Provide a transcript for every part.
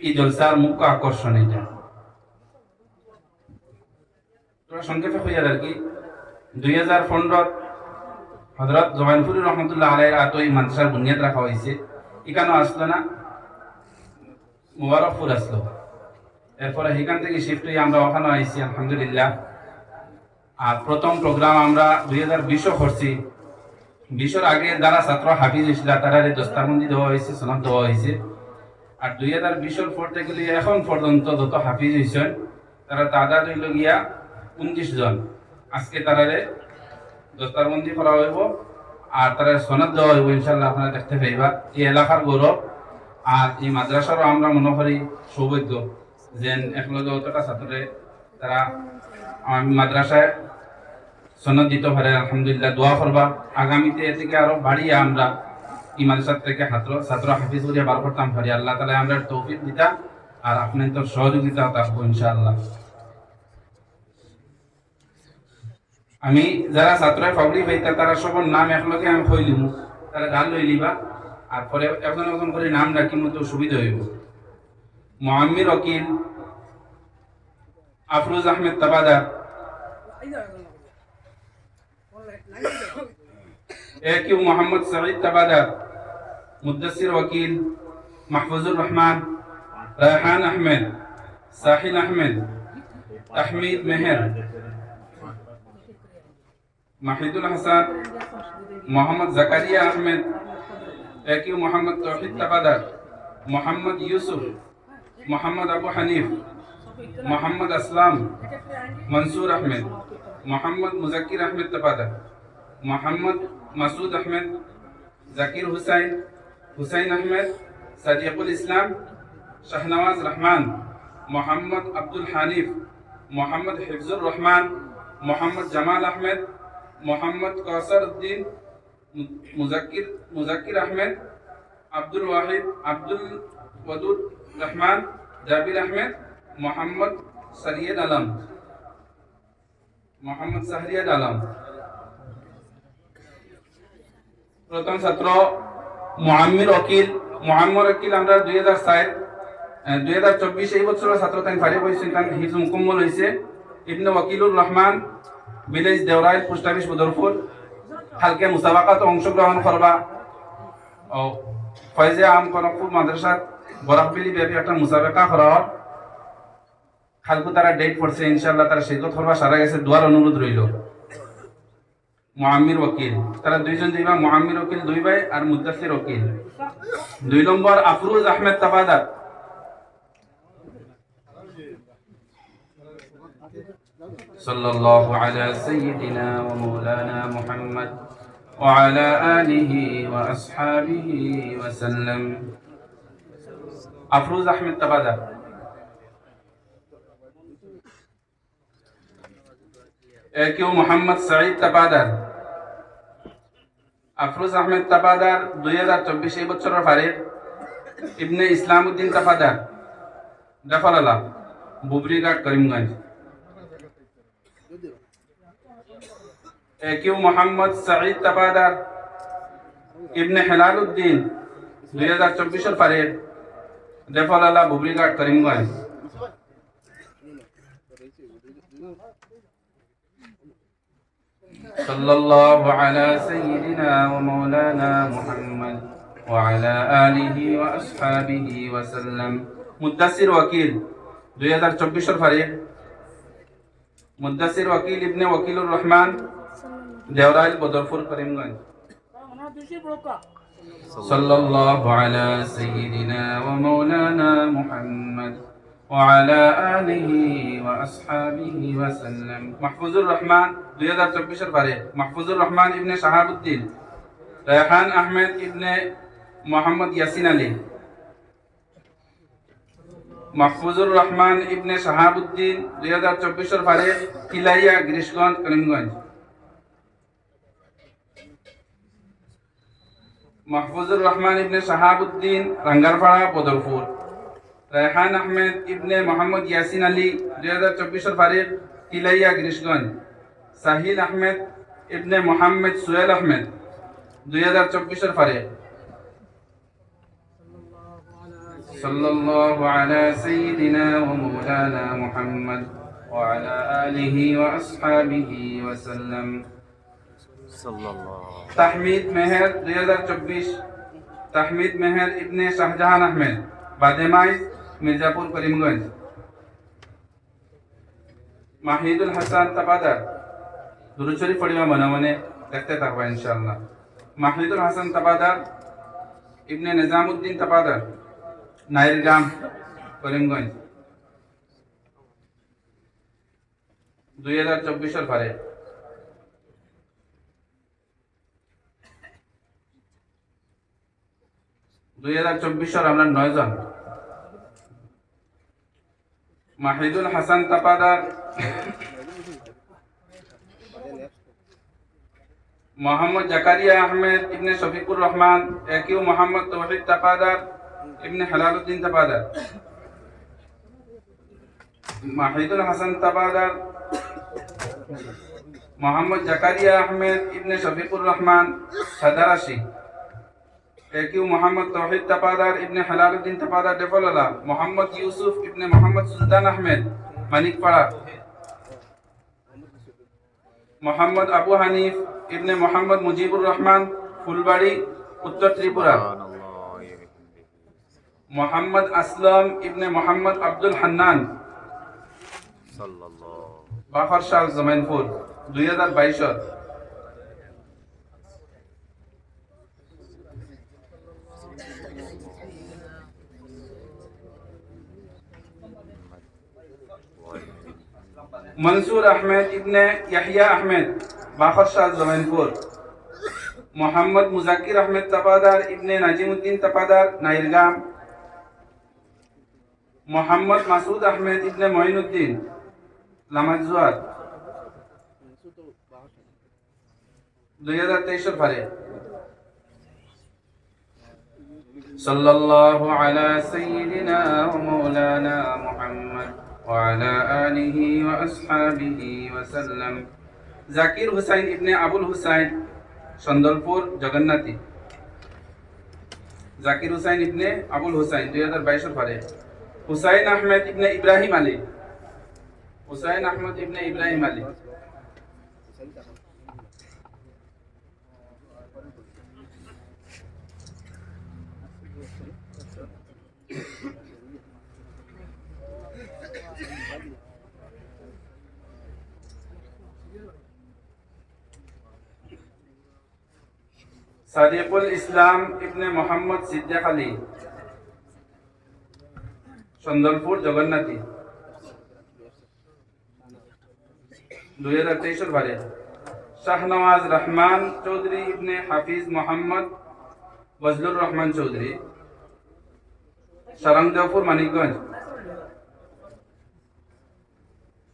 এই জলসার মুখ্য আকর্ষণ এটা। তোরা সংক্ষেপে হইয়ার আর কি, দুই হাজার পনেরোত হজরত জবানপুরি রহমতুল্লাহ আলাইয়ের আত এই মাদ্রাসার বুনিয়াদ রাখা হয়েছে। এখানেও আসলো না, মুবারকপুর আসলো। এরপরে সেখান থেকে শিফট হয়ে আমরা ওখানে আইছি, আলহামদুলিল্লাহ। আর প্রথম প্রোগ্রাম আমরা দুই হাজার বিশও করছি। বিশর আগে যারা ছাত্র হাফিজ হয়েছিল তারা দস্তারবন্দি দেওয়া হয়েছে, সনদ দেওয়া হয়েছে। আর দুই হাজার বিশর পর থেকে এখন পর্যন্ত যত হাফিজ হয়েছেন, তারা তাদের হইল গিয়া উনত্রিশ জন। আজকে তারারে দস্তারবন্দি করা হইব, আর তারা সনদ দেওয়া হইব ইনশাল্লাহ আপনারা দেখতে পাইবা। এই এলাকার গৌরব আর এই মাদ্রাসারও আমরা মনে করি সৌভাগ্য যে একলগে অতটা ছাত্রে তারা মাদ্রাসায় সনদ দিতে পারে, আলহামদুলিল্লাহ, দোয়া করবা। আগামীতে এ থেকে আরও বাড়িয়ে আমরা মাদ্রাসার থেকে ছাত্র ছাত্র হাফিজ করিয়া বার করতাম পারি আল্লাহ তালা আমরা তৌফিক দিতা আর আপনার তো সহযোগিতা থাকব ইনশাআল্লাহ। আমি যারা ছাত্র পাবলি পাইতা তারা সবার নাম একলগে আমি কইলিম তারা গান লই লিবা, আর পরে এখন এখন করে নাম রাখি মতো সুবিধা হইব। মোহাম্মির ওকিল আফরোজ আহমেদ তাবাদার এক ইউ মোহাম্মদ সঈদ তাবাদার মুদাসির ওকিল মাহফুজুর রহমান রায়হান আহমেদ সাহিল আহমেদ তাহমিদ মেহের মাহিদুল হাসান মোহাম্মদ জাকারিয়া আহমেদ এক ইউ মোহাম্মদ তৌহিদ তাবাদার মোহাম্মদ ইউসুফ মোহাম্মদ আবু হানিফ মোহাম্মদ আসলাম মনসুর আহমেদ মোহাম্মদ মুজাকির আহমেদ তাবাদার মোহাম্মদ মাসুদ আহমেদ, জাকির হুসাইন হুসাইন আহমেদ সাদিকুল ইসলাম, শাহনওয়াজ রহমান, মোহাম্মদ আব্দুল হানিফ, মোহাম্মদ হিফজুর রহমান, মোহাম্মদ জামাল আহমেদ, মোহাম্মদ কৌসর উদ্দিন মুজাকির মুজাকির আহমেদ, আব্দুল ওয়াহিদ, আব্দুল ওয়াদুদ রহমান, জাবির আহমেদ, মোহাম্মদ সরিয়দ আলম। মোহাম্মদ সাহরিয়াদ আলম। প্রথম ছাত্র মোহাম্মির অকিল মোহাম্মদ অকিল আমরা দুই হাজার সাত দুই হাজার চব্বিশ এই বছরের ছাত্র তাই ফারিয়ে বসেছেন তার হিজ মুকম্মল হয়েছে। ইবনে Wakilur Rahman, village Deorail post office Badarpur হালকে মুসাবাকাত অংশগ্রহণ করবা। ও, ফয়জে আম কনকপুর মাদ্রাসাত বরাকবিলি ব্যাপী একটা মুসাবাকা করা খালকু তারা ডেট পড়ছে ইনশাল্লাহ তারা সেই করবা সারা গেছে দুয়ার অনুরোধ রইল মোহাম্মির ওকিল তারা দুইজন দিবা মোহাম্মির ওকিল দুই ভাই আর মুদাসির ওকিল দুই নম্বর আফরুজ আহমেদ তাবাদার صلى الله على سيدنا ومولانا محمد وعلى آله وأصحابه وسلم أفروز أحمد تبادر কেউ মোহাম্মদ সাঈদ তাবাদার, আফরোজ আহমেদ তাবাদার, দুই হাজার চব্বিশ এই বছরের ফারিক ইবনে ইসলাম উদ্দিন তাফাদার জাফরালা বুবরিঘাট করিমগঞ্জ। কেউ মোহাম্মদ সাঈদ তাবাদার, ইবনে হেলাল উদ্দিন দুই হাজার চব্বিশের ফারিক জাফরালা বুবরিঘাট করিমগঞ্জ। صلى الله على سيدنا ومولانا محمد وعلى آله وأصحابه وسلم مدثر وكيل 2024 এর ফারিক মুদাসির ওয়াকিল ইবনে ওয়াকিলুর রহমান দেওরাইল বদরপুর করিমগঞ্জ صلى الله على سيدنا ومولانا محمد وعلى آله وأصحابه وسلم محفوظ الرحمن 2024 এর ফারিক মাহফুজুর রহমান ইবনে শাহাবুদ্দিন রায়হান আহমেদ ইবনে মোহাম্মদ ইয়াসিন আলী মাহফুজুর রহমান ইবনে শাহাবুদ্দিন দুই হাজার চব্বিশের পারে কিলাইয়া গিরিশগঞ্জ করিমগঞ্জ মাহফুজুর রহমান ইবনে শাহাবুদ্দিন রাঙ্গারপাড়া বদরপুর রায়হান আহমেদ ইবনে মোহাম্মদ ইয়াসিন আলী দুই হাজার চব্বিশের পারে কিলাইয়া গিরিশগঞ্জ সাহিল আহমেদ ইবনে মোহাম্মদ সুয়েল আহমেদ দুই হাজার চব্বিশের পারে صلى الله على سيدنا ومولانا محمد وعلى آله وأصحابه وسلم সাল্লাল্লাহু তাহমিদ মেহের দুই হাজার চব্বিশ তাহমিদ মেহের ইবনে শাহজাহান আহমেদ বাদেমাই মির্জাপুর করিমগঞ্জ। মাহিদুল হাসান তাবাদার দুরুচরি পড়িবা মনে মনে দেখতে থাকবা ইনশাআল্লাহ। মাহিদুল হাসান তাবাদার ইবনে নিজামুদ্দিন তাবাদার নাইরগাম, করিমগঞ্জ। দুই হাজার চব্বিশের পারে। দুই হাজার চব্বিশের আমরা নয় জন মাহিদুল হাসান তাপাদার মোহাম্মদ জাকারিয়া আহমেদ ইবনে শফিকুর রহমান, একিউ মোহাম্মদ তৌহিদ তাপাদার ইবনে হেলালুদ্দিন তাপাদার মাহিদুল হাসান তাপাদার মোহাম্মদ জাকারিয়া আহমেদ ইবনে শফিকুর রহমান, সাদারাশি। একিউ মোহাম্মদ তৌহিদ তাপাদার ইবনে হেলালুদ্দিন তাপাদার ডেফলালা মোহাম্মদ ইউসুফ ইবনে মোহাম্মদ সুলতান আহমেদ মানিকপাড়া মোহাম্মদ আবু হানিফ ইবনে মোহাম্মদ মুজিবুর রহমান ফুলবাড়ি উত্তর ত্রিপুরা মোহাম্মদ আসলাম ইবনে মোহাম্মদ আব্দুল হান্নান বাফর শাহ জমাইনপুর দুই হাজার বাইশত মনসুর আহমেদ ইবনে ইয়াহিয়া আহমেদ বাফর শাহ জমাইনপুর মোহাম্মদ মুজাকির আহমেদ তাপাদার ইবনে নাজিমুদ্দিন তাপাদার নাইরগাম মোহাম্মদ মাসুদ আহমেদ ইবনে মঈনুদ্দিন লামাজুয়ার দুই হাজার তেইশের পারে صلى الله على سيدنا ومولانا محمد وعلى آله وأصحابه وسلم জাকির হুসাইন ইবনে আবুল হুসাইন সন্দলপুর জগন্নাথী জাকির হুসাইন ইবনে আবুল হুসাইন দুই হাজার বাইশের পারে হুসাইন আহমেদ ইবনে ইব্রাহিম আলী হুসাইন আহমদ ইবনে ইব্রাহিম আলী সাদিকুল ইসলাম ইবনে মোহাম্মদ সিদ্দিক আলী সন্দলপুর জগন্নাথী। দুই হাজার তেইশের বারে শাহনওয়াজ রহমান চৌধুরী ইবনে হাফিজ মোহাম্মদ বজলুর রহমান চৌধুরী সরংদেবপুর মানিকগঞ্জ।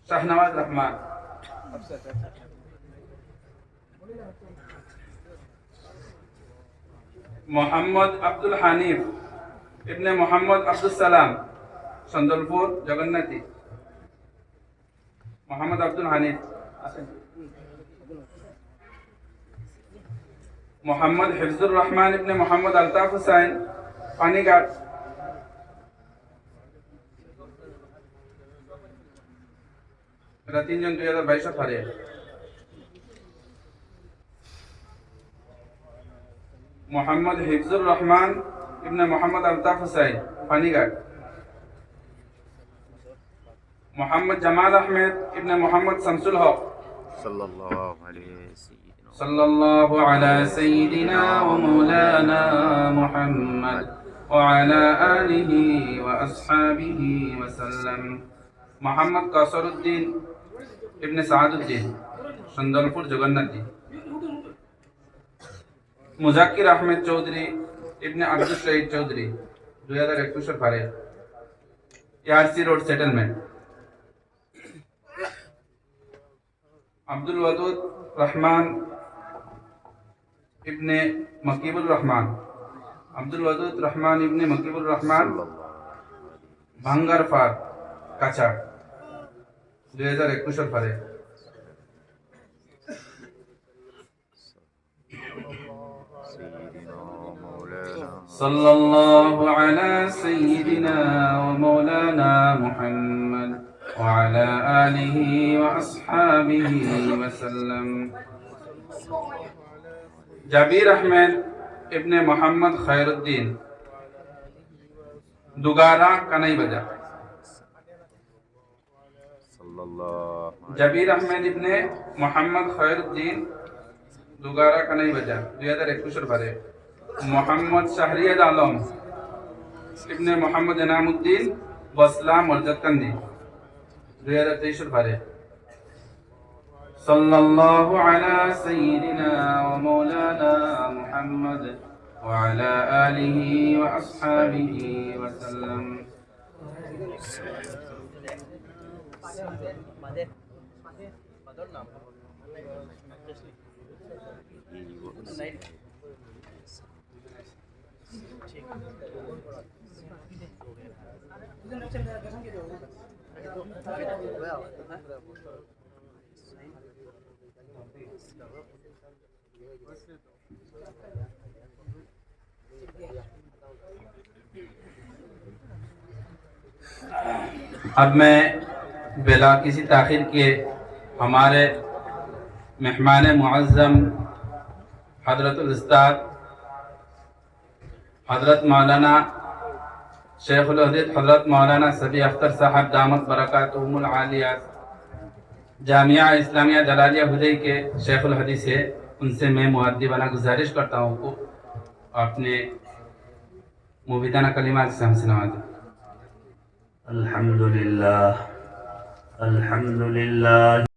শাহনওয়াজ রহমান। মোহাম্মদ আব্দুল হানিফ ইবনে মোহাম্মদ আব্দুল সালাম সন্দলপুর জগন্নাথী। মোহাম্মদ আব্দুল হানিফ আছেন মোহাম্মদ হিফজুর রহমান ইবনে মোহাম্মদ আলতাফ হুসাইন, পানিঘাট। এরা তিনজন দুই হাজার বাইশ পারে মোহাম্মদ হিফজুর রহমান ইবনে মোহাম্মদ আলতাফ হুসাইন পানিঘাট মোহাম্মদ জামাল আহমেদ ইবনে মোহাম্মদ শামসুল হক সাল্লাল্লাহু আলাইহি সাইয়্যিদিনা صلى الله على سيدنا ومولانا محمد وعلى آله وأصحابه وسلم মোহাম্মদ কাসরুদ্দিন ইবনে সাহাদুদ্দিন সুন্দরপুর জগন্নাথী মুজাকির আহমেদ চৌধুরী ইবনে আব্দুল শহীদ চৌধুরী দুই হাজার একুশের ভারে ARC road settlement Abdul Wadud Rahman ইবনে মকিবুর রহমান আব্দুল ওয়াদুদ রহমান ইবনে মকিবুর রহমান ভাঙ্গারফার কাছাড় দুই হাজার একুশের পারে سيدنا مولانا صلى الله على سيدنا ومولانا محمد وعلى آله وأصحابه وسلم জাবির আহমেদ ইবনে মোহাম্মদ খায়রুদ্দিন দুগারা কানাই বাজার সাল্লাল্লাহু আলাইহি জাবির আহমেদ ইবনে মোহাম্মদ খয়রুদ্দিন দুগারা কানাই বাজার দুই হাজার একুশের বারে মোহাম্মদ শাহরিয়াদ আলম ইবনে মোহাম্মদ এনামুদ্দিন বসলা মরজাদকান্দি দুই হাজার তেইশের বারে صلى الله على سيدنا ومولانا محمد وعلى آله وأصحابه وسلم अब मैं बिला किसी तखिर के हमारे मेहमान मुआज़म हजरतुल्स्ताद हज़रत मौलाना शेखुलहदीद हज़रत मौलाना सभी अख्तर साहब दामद बरकतमिया जामिया इस्लामिया जलालिया हुदई के शेखुलहदीस है। उनसे मैं मुद्दी बना गुजारिश करता हूँ को अपने मुबिदाना कलिमा से हम सुना दें। अलहमदिल्ला الحمد لله